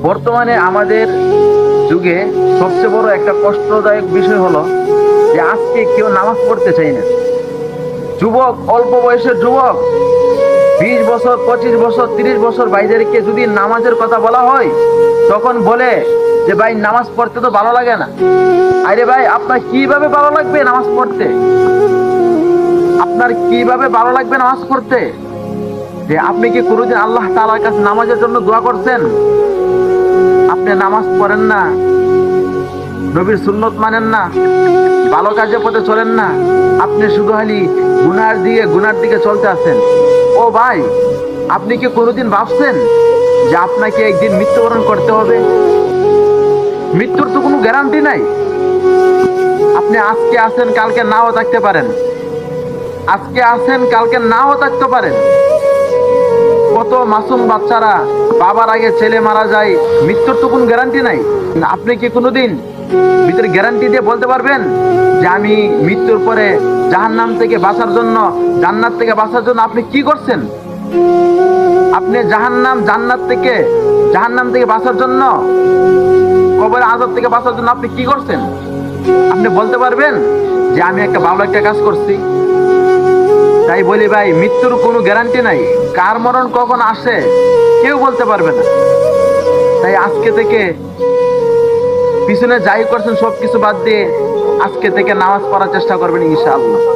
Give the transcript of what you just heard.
বর্তমানে আমাদের যুগে সবচেয়ে বড় একটা কষ্টদায়ক বিষয় হলো যে আজকে কেউ নামাজ পড়তে চাই না। যুবক, অল্প বয়সের যুবক, বিশ বছর, পঁচিশ বছর, তিরিশ বছর বাইদেরকে যদি নামাজের কথা বলা হয়, তখন বলে যে, ভাই, নামাজ পড়তে তো ভালো লাগে না। আরে ভাই, আপনার কীভাবে ভালো লাগবে নামাজ পড়তে? আপনার কীভাবে ভালো লাগবে নামাজ পড়তে? যে, আপনি কি কোনোদিন আল্লাহ তাআলার কাছে নামাজের জন্য দোয়া করছেন? নামাজ পড়েন না, নবীর সুন্নত মানেন না, ভালো কাজে পথে চলেন না, আপনি শুধু খালি গুনার দিকে গুনার দিকে চলতে আছেন। ও ভাই, আপনি কি কোনোদিন ভাবছেন যে আপনাকে একদিন মৃত্যুবরণ করতে হবে? মৃত্যুর তো কোনো গ্যারান্টি নাই। আপনি আজকে আসেন কালকে নাও থাকতে পারেন। আজকে আসেন কালকে নাও থাকতে পারেন। কত মাসুম বাচ্চারা বাবার আগে ছেলে মারা যায়, মৃত্যুর তো কোনো গ্যারান্টি নাই। আপনি কি কোনোদিন ভিতরে গ্যারান্টি দিয়ে বলতে পারবেন যে আমি মৃত্যুর পরে জাহান্নাম থেকে বাঁচার জন্য, জান্নাত থেকে বাঁচার জন্য আপনি কি করছেন? আপনি জাহান্নাম, জান্নাত থেকে, জাহান্নাম থেকে বাঁচার জন্য কবরের আজাদ থেকে বাঁচার জন্য আপনি কি করছেন? আপনি বলতে পারবেন যে আমি একটা ভালো একটা কাজ করছি। তাই বলি ভাই, মৃত্যুর কোনো গ্যারান্টি নাই। কার মরণ কখন আসে, কেউ বলতে পারবে না। তাই আজকে থেকে পিছনে যাই করছেন সব কিছু বাদ দিয়ে আজকে থেকে নামাজ পড়ার চেষ্টা করবেন ইনশাআল্লাহ।